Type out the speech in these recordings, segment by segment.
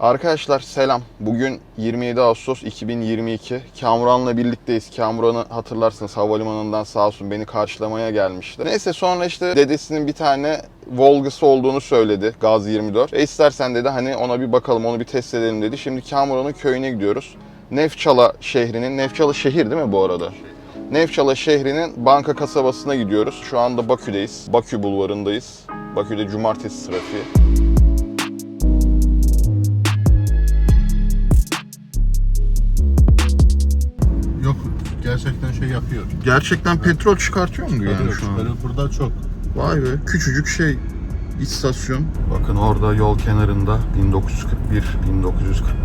Arkadaşlar selam. Bugün 27 Ağustos 2022. Kamuran'la birlikteyiz. Kamuran'ı hatırlarsınız havalimanından sağ olsun beni karşılamaya gelmişti. Neyse sonra işte dedesinin bir tane Volga'sı olduğunu söyledi. Gaz 24. E istersen dedi hani ona bir bakalım onu bir test edelim dedi. Şimdi Kamuran'ın köyüne gidiyoruz. Nefçala şehrinin, Nefçala şehir değil mi bu arada? Nefçala şehrinin Banka kasabasına gidiyoruz. Şu anda Bakü'deyiz. Bakü bulvarındayız. Bakü'de cumartesi trafiği. Gerçekten şey yapıyor. Gerçekten petrol çıkartıyor mu yani şu an? Böyle burada çok. Vay be küçücük şey istasyon. Bakın orada yol kenarında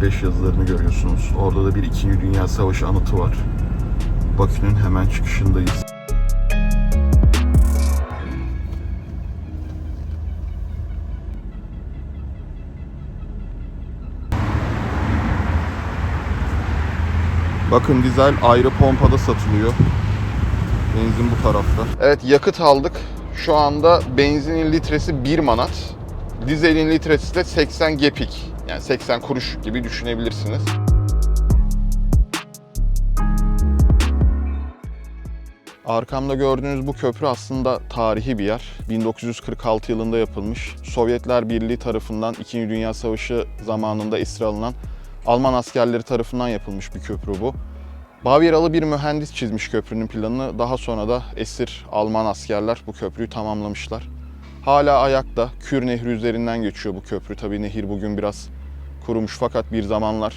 1941-1945 yazılarını görüyorsunuz. Orada da bir 2. Dünya Savaşı anıtı var. Bakü'nün hemen çıkışındayız. Bakın dizel ayrı pompada satılıyor. Benzin bu tarafta. Evet yakıt aldık. Şu anda benzinin litresi 1 manat. Dizelin litresi de 80 gepik. Yani 80 kuruş gibi düşünebilirsiniz. Arkamda gördüğünüz bu köprü aslında tarihi bir yer. 1946 yılında yapılmış. Sovyetler Birliği tarafından 2. Dünya Savaşı zamanında esir alınan Alman askerleri tarafından yapılmış bir köprü bu. Bavyeralı bir mühendis çizmiş köprünün planını. Daha sonra da esir Alman askerler bu köprüyü tamamlamışlar. Hala ayakta. Kür Nehri üzerinden geçiyor bu köprü. Tabii nehir bugün biraz kurumuş fakat bir zamanlar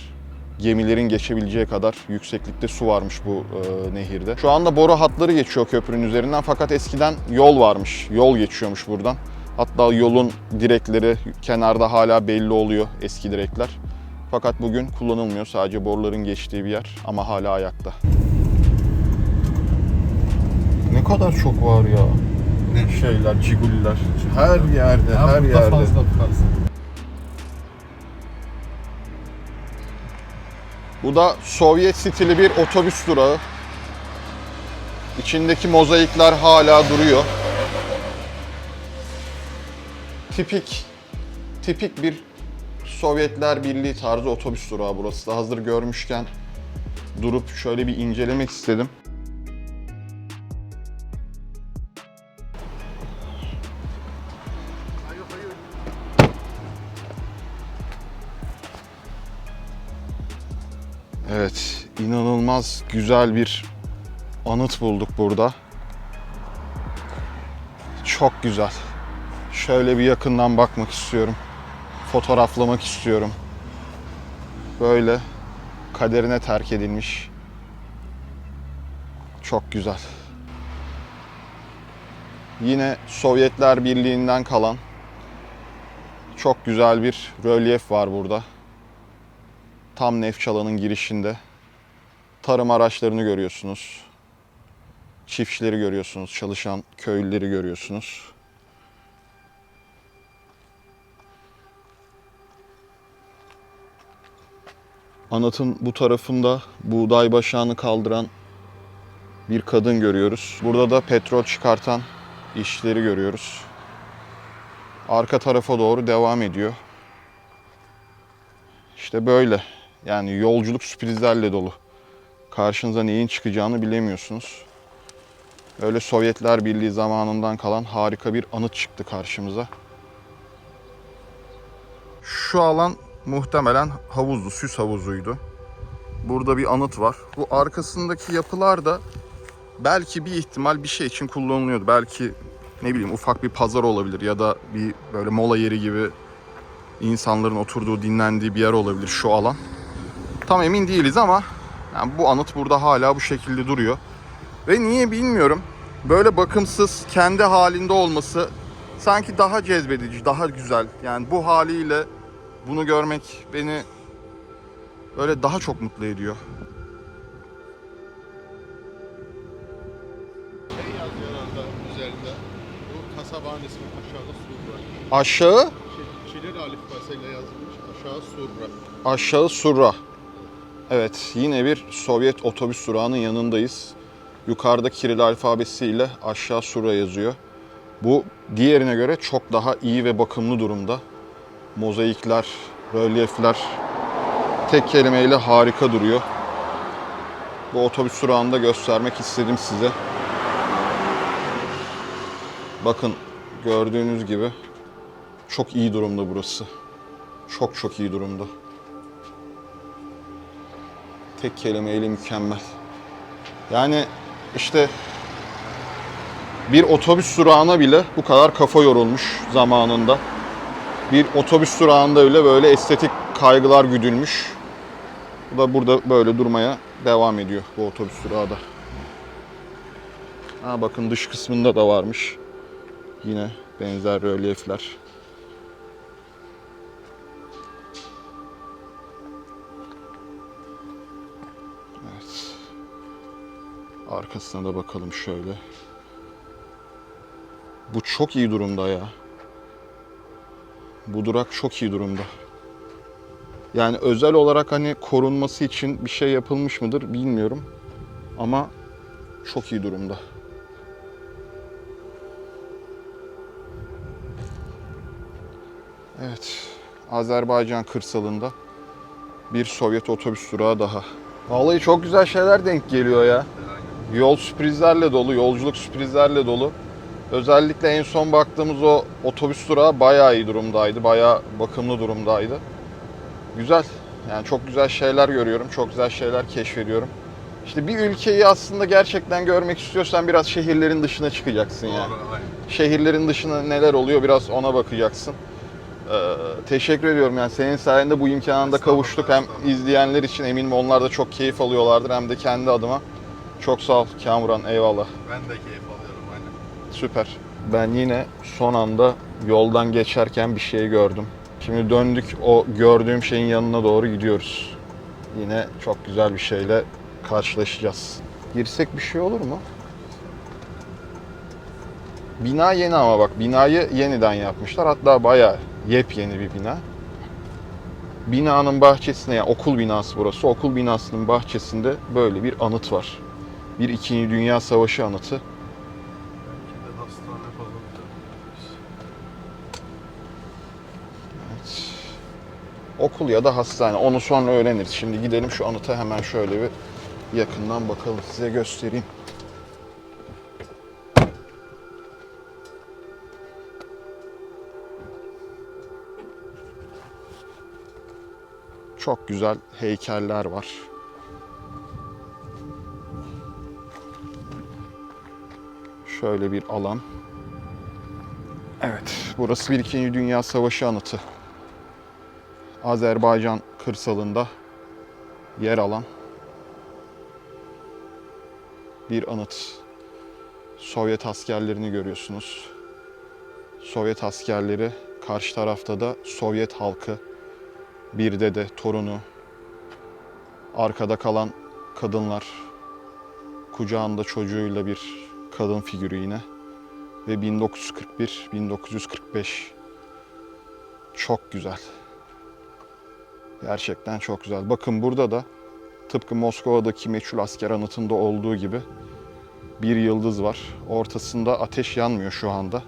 gemilerin geçebileceği kadar yükseklikte su varmış bu e, nehirde. Şu anda boru hatları geçiyor köprünün üzerinden fakat eskiden yol varmış. Yol geçiyormuş buradan. Hatta yolun direkleri kenarda hala belli oluyor eski direkler. Fakat bugün kullanılmıyor. Sadece boruların geçtiği bir yer ama hala ayakta. Ne kadar çok var ya. Ne? Şeyler, ciguliler. Her yerde, Ya her burada yerde. fazla fazla. Bu da Sovyet stili bir otobüs durağı. İçindeki mozaikler hala duruyor. Tipik tipik bir Sovyetler Birliği tarzı otobüs durağı burası da. Hazır görmüşken durup şöyle bir incelemek istedim. Evet, inanılmaz güzel bir anıt bulduk burada. Çok güzel. Şöyle bir yakından bakmak istiyorum. Fotoğraflamak istiyorum. Böyle kaderine terk edilmiş. Çok güzel. Yine Sovyetler Birliği'nden kalan çok güzel bir rölyef var burada tam Nefçala'nın girişinde. Tarım araçlarını görüyorsunuz. Çiftçileri görüyorsunuz, çalışan köylüleri görüyorsunuz. Anıtın bu tarafında buğday başağını kaldıran bir kadın görüyoruz. Burada da petrol çıkartan işleri görüyoruz. Arka tarafa doğru devam ediyor. İşte böyle. Yani yolculuk sürprizlerle dolu. Karşınıza neyin çıkacağını bilemiyorsunuz. Öyle Sovyetler Birliği zamanından kalan harika bir anıt çıktı karşımıza. Şu alan muhtemelen havuzdu, süs havuzuydu. Burada bir anıt var. Bu arkasındaki yapılar da belki bir ihtimal bir şey için kullanılıyordu. Belki ne bileyim ufak bir pazar olabilir ya da bir böyle mola yeri gibi insanların oturduğu, dinlendiği bir yer olabilir şu alan. Tam emin değiliz ama yani bu anıt burada hala bu şekilde duruyor. Ve niye bilmiyorum. Böyle bakımsız, kendi halinde olması sanki daha cezbedici, daha güzel. Yani bu haliyle bunu görmek beni öyle daha çok mutlu ediyor. Şey yazıyor orada üzerinde. Bu kasabanın ismi aşağıda Surra. Aşağı, Şey, Çilir alifbasıyla yazılmış aşağı Surra. aşağı Surra. Evet, yine bir Sovyet otobüs durağının yanındayız. Yukarıda Kiril alfabesiyle aşağı Surra yazıyor. Bu diğerine göre çok daha iyi ve bakımlı durumda. Mozaikler Rölyefler tek kelimeyle harika duruyor. Bu otobüs durağını da göstermek istedim size. Bakın gördüğünüz gibi çok iyi durumda burası. Çok çok iyi durumda. Tek kelimeyle mükemmel. Yani işte bir otobüs durağına bile bu kadar kafa yorulmuş zamanında. Bir otobüs durağında bile böyle estetik kaygılar güdülmüş. Bu da burada böyle durmaya devam ediyor bu otobüs durağı da. Ha bakın dış kısmında da varmış. Yine benzer rölyefler. Evet. Arkasına da bakalım şöyle. Bu çok iyi durumda ya. Bu durak çok iyi durumda. Yani özel olarak hani korunması için bir şey yapılmış mıdır bilmiyorum. Ama çok iyi durumda. Evet. Azerbaycan kırsalında bir Sovyet otobüs durağı daha. Vallahi çok güzel şeyler denk geliyor ya. Yol sürprizlerle dolu, yolculuk sürprizlerle dolu. Özellikle en son baktığımız o otobüs durağı bayağı iyi durumdaydı. Bayağı bakımlı durumdaydı. Güzel. Yani çok güzel şeyler görüyorum. Çok güzel şeyler keşfediyorum. İşte bir ülkeyi aslında gerçekten görmek istiyorsan biraz şehirlerin dışına çıkacaksın yani. Şehirlerin dışında neler oluyor biraz ona bakacaksın. Ee, teşekkür ediyorum yani senin sayende bu imkana da kavuştuk. Hem izleyenler için eminim onlar da çok keyif alıyorlardır hem de kendi adıma. Çok sağ ol Kamuran eyvallah. Ben de keyif aynen. Süper. Ben yine son anda yoldan geçerken bir şey gördüm. Şimdi döndük o gördüğüm şeyin yanına doğru gidiyoruz. Yine çok güzel bir şeyle karşılaşacağız. Girsek bir şey olur mu? Bina yeni ama bak binayı yeniden yapmışlar. Hatta bayağı yepyeni bir bina. Binanın bahçesinde yani okul binası burası. Okul binasının bahçesinde böyle bir anıt var. Bir İkinci Dünya Savaşı anıtı. Okul ya da hastane. Onu sonra öğreniriz. Şimdi gidelim şu anıta hemen şöyle bir yakından bakalım. Size göstereyim. Çok güzel heykeller var. Şöyle bir alan. Evet, burası bir İkinci Dünya Savaşı anıtı. Azerbaycan kırsalında yer alan bir anıt. Sovyet askerlerini görüyorsunuz. Sovyet askerleri, karşı tarafta da Sovyet halkı, bir dede, torunu, arkada kalan kadınlar, kucağında çocuğuyla bir kadın figürü yine ve 1941-1945 çok güzel. Gerçekten çok güzel. Bakın burada da tıpkı Moskova'daki meçhul asker anıtında olduğu gibi bir yıldız var. Ortasında ateş yanmıyor şu anda.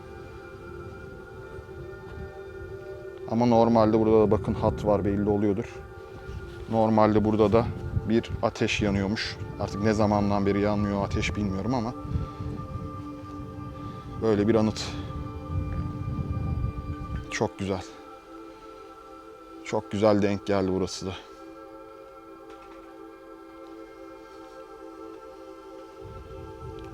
Ama normalde burada da bakın hat var belli oluyordur. Normalde burada da bir ateş yanıyormuş. Artık ne zamandan beri yanmıyor ateş bilmiyorum ama böyle bir anıt. Çok güzel. Çok güzel denk geldi burası da.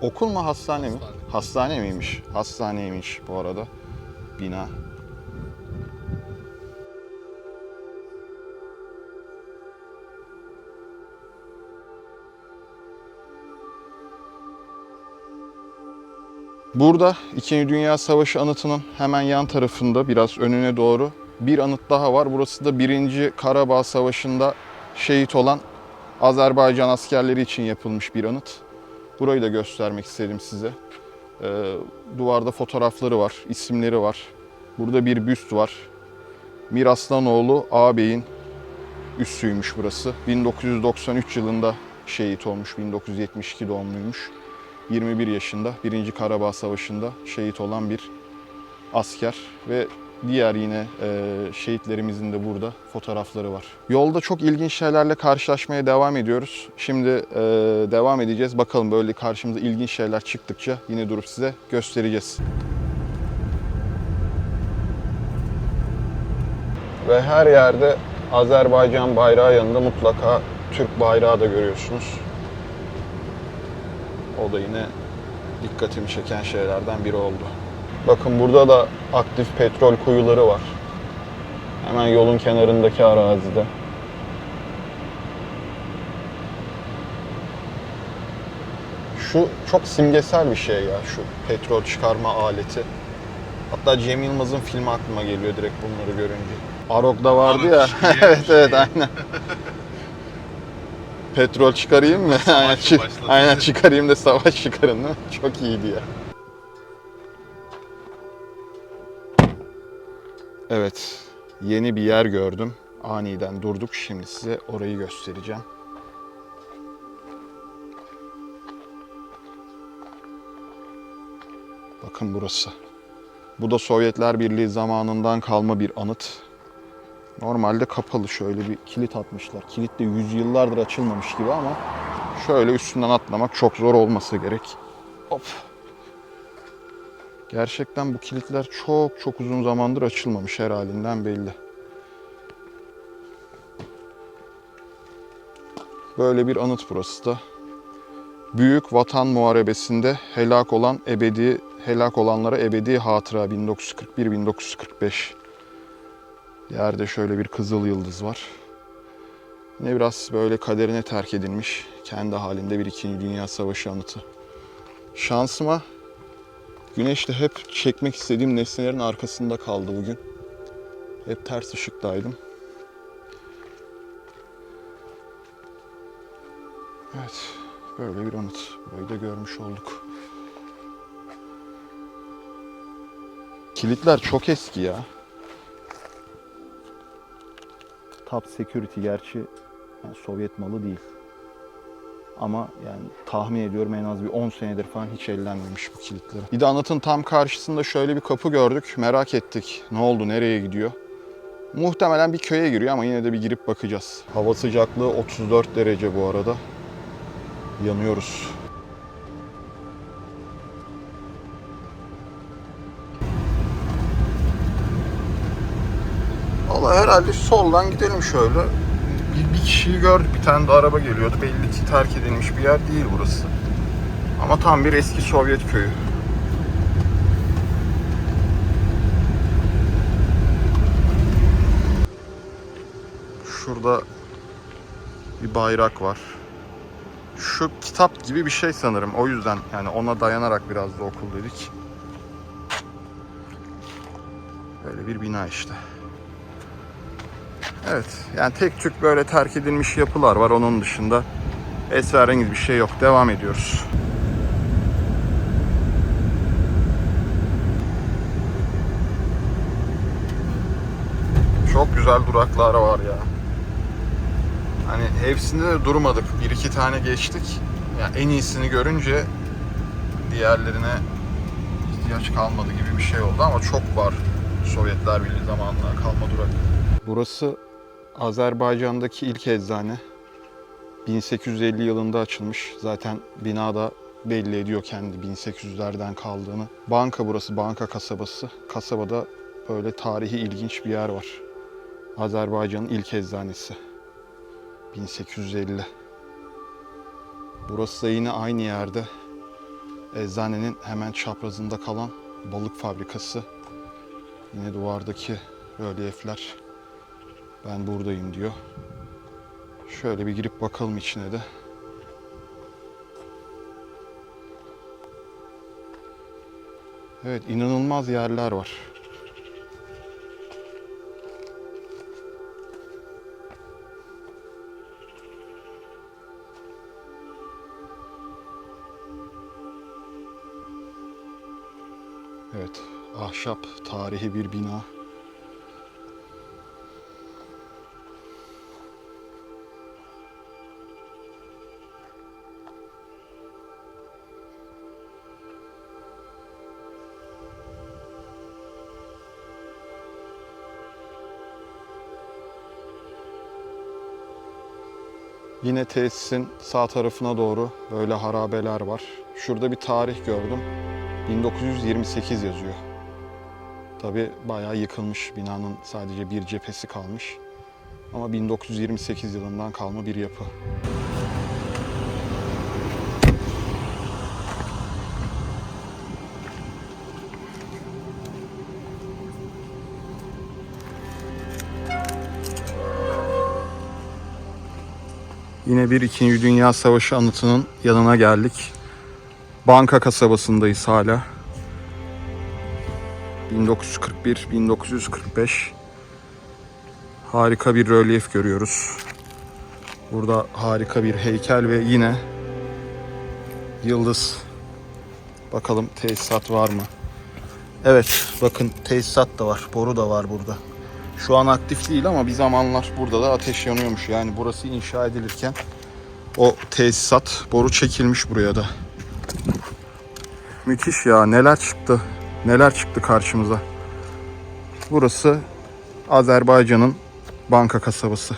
Okul mu hastane mi? Hastane. Hastane miymiş? Hastaneymiş bu arada. Bina. Burada İkinci Dünya Savaşı anıtının hemen yan tarafında biraz önüne doğru bir anıt daha var. Burası da 1. Karabağ Savaşı'nda şehit olan Azerbaycan askerleri için yapılmış bir anıt. Burayı da göstermek istedim size. Ee, duvarda fotoğrafları var, isimleri var. Burada bir büst var. Mir Aslanoğlu ağabeyin üssüymüş burası. 1993 yılında şehit olmuş, 1972 doğumluymuş. 21 yaşında 1. Karabağ Savaşı'nda şehit olan bir asker ve diğer yine e, şehitlerimizin de burada fotoğrafları var. Yolda çok ilginç şeylerle karşılaşmaya devam ediyoruz. Şimdi e, devam edeceğiz. Bakalım böyle karşımıza ilginç şeyler çıktıkça yine durup size göstereceğiz. Ve her yerde Azerbaycan bayrağı yanında mutlaka Türk bayrağı da görüyorsunuz. O da yine dikkatimi çeken şeylerden biri oldu. Bakın burada da aktif petrol kuyuları var. Hemen yolun kenarındaki arazide. Şu çok simgesel bir şey ya şu petrol çıkarma aleti. Hatta Cem Yılmaz'ın filmi aklıma geliyor direkt bunları görünce. Arok'da vardı Arok ya. evet evet aynen. Petrol çıkarayım mı? aynen, başladı? aynen çıkarayım da savaş çıkarın değil mi? Çok iyiydi ya. Evet, yeni bir yer gördüm. Aniden durduk. Şimdi size orayı göstereceğim. Bakın burası. Bu da Sovyetler Birliği zamanından kalma bir anıt. Normalde kapalı şöyle bir kilit atmışlar. Kilit de yüzyıllardır açılmamış gibi ama şöyle üstünden atlamak çok zor olması gerek. Hop. Gerçekten bu kilitler çok çok uzun zamandır açılmamış her halinden belli. Böyle bir anıt burası da. Büyük Vatan Muharebesi'nde helak olan ebedi helak olanlara ebedi hatıra 1941-1945. Yerde şöyle bir kızıl yıldız var. Yine biraz böyle kaderine terk edilmiş, kendi halinde bir İkinci Dünya Savaşı anıtı. Şansıma güneşte hep çekmek istediğim nesnelerin arkasında kaldı bugün. Hep ters ışıktaydım. Evet, böyle bir anıt. Burayı da görmüş olduk. Kilitler çok eski ya. Top Security gerçi yani Sovyet malı değil. Ama yani tahmin ediyorum en az bir 10 senedir falan hiç ellenmemiş bu kilitleri. Bir de anıtın tam karşısında şöyle bir kapı gördük. Merak ettik. Ne oldu? Nereye gidiyor? Muhtemelen bir köye giriyor ama yine de bir girip bakacağız. Hava sıcaklığı 34 derece bu arada. Yanıyoruz. Valla herhalde soldan gidelim şöyle. Bir, bir kişiyi gördük. Bir tane de araba geliyordu. Belli ki terk edilmiş bir yer değil burası. Ama tam bir eski Sovyet köyü. Şurada bir bayrak var. Şu kitap gibi bir şey sanırım. O yüzden yani ona dayanarak biraz da okul dedik. Böyle bir bina işte. Evet, yani tek tük böyle terk edilmiş yapılar var. Onun dışında esrarengiz bir şey yok. Devam ediyoruz. Çok güzel duraklar var ya. Hani hepsinde de durmadık. Bir iki tane geçtik. Yani en iyisini görünce diğerlerine ihtiyaç kalmadı gibi bir şey oldu ama çok var Sovyetler Birliği zamanından kalma durak. Burası Azerbaycan'daki ilk eczane. 1850 yılında açılmış. Zaten binada belli ediyor kendi 1800'lerden kaldığını. Banka burası, banka kasabası. Kasabada böyle tarihi ilginç bir yer var. Azerbaycan'ın ilk eczanesi. 1850. Burası da yine aynı yerde. Eczanenin hemen çaprazında kalan balık fabrikası. Yine duvardaki rölyefler. Ben buradayım diyor. Şöyle bir girip bakalım içine de. Evet inanılmaz yerler var. Evet, ahşap tarihi bir bina. Yine tesisin sağ tarafına doğru böyle harabeler var. Şurada bir tarih gördüm. 1928 yazıyor. Tabi bayağı yıkılmış. Binanın sadece bir cephesi kalmış. Ama 1928 yılından kalma bir yapı. Yine bir İkinci Dünya Savaşı anıtının yanına geldik. Banka kasabasındayız hala. 1941-1945 harika bir rölyef görüyoruz. Burada harika bir heykel ve yine yıldız. Bakalım tesisat var mı? Evet, bakın tesisat da var, boru da var burada. Şu an aktif değil ama bir zamanlar burada da ateş yanıyormuş. Yani burası inşa edilirken o tesisat boru çekilmiş buraya da. Müthiş ya neler çıktı. Neler çıktı karşımıza. Burası Azerbaycan'ın banka kasabası.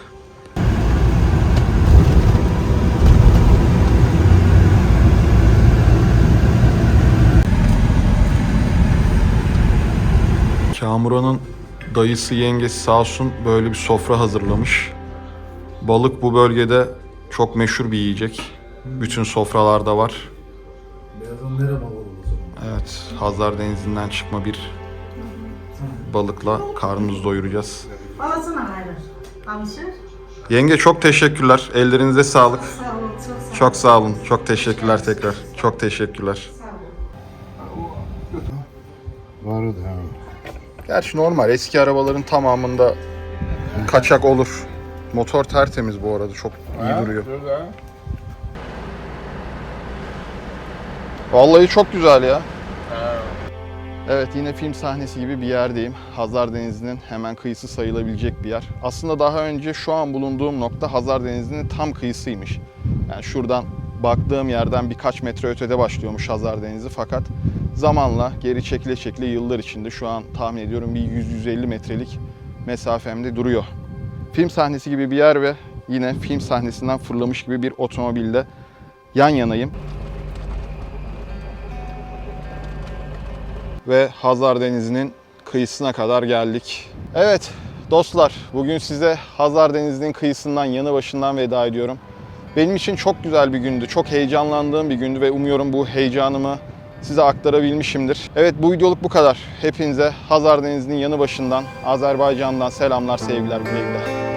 Kamuran'ın dayısı yengesi sağ olsun böyle bir sofra hazırlamış. Balık bu bölgede çok meşhur bir yiyecek. Bütün sofralarda var. Birazdan nereye bağlı o zaman? Evet, Hazar Denizi'nden çıkma bir balıkla karnımızı doyuracağız. Ağzına gayrı. Alışır. Yenge çok teşekkürler. Ellerinize sağlık. Sağ olun, çok sağ olun. Çok sağ olun. Çok teşekkürler tekrar. Çok teşekkürler. Sağ olun. Vardı ha. Gerçi normal. Eski arabaların tamamında kaçak olur. Motor tertemiz bu arada. Çok iyi duruyor. Vallahi çok güzel ya. Evet yine film sahnesi gibi bir yerdeyim. Hazar Denizi'nin hemen kıyısı sayılabilecek bir yer. Aslında daha önce şu an bulunduğum nokta Hazar Denizi'nin tam kıyısıymış. Yani şuradan baktığım yerden birkaç metre ötede başlıyormuş Hazar Denizi fakat zamanla geri çekile çekile yıllar içinde şu an tahmin ediyorum bir 100-150 metrelik mesafemde duruyor. Film sahnesi gibi bir yer ve yine film sahnesinden fırlamış gibi bir otomobilde yan yanayım. ve Hazar Denizi'nin kıyısına kadar geldik. Evet dostlar bugün size Hazar Denizi'nin kıyısından yanı başından veda ediyorum. Benim için çok güzel bir gündü, çok heyecanlandığım bir gündü ve umuyorum bu heyecanımı size aktarabilmişimdir. Evet bu videoluk bu kadar. Hepinize Hazar Denizi'nin yanı başından, Azerbaycan'dan selamlar, sevgiler, güle güle.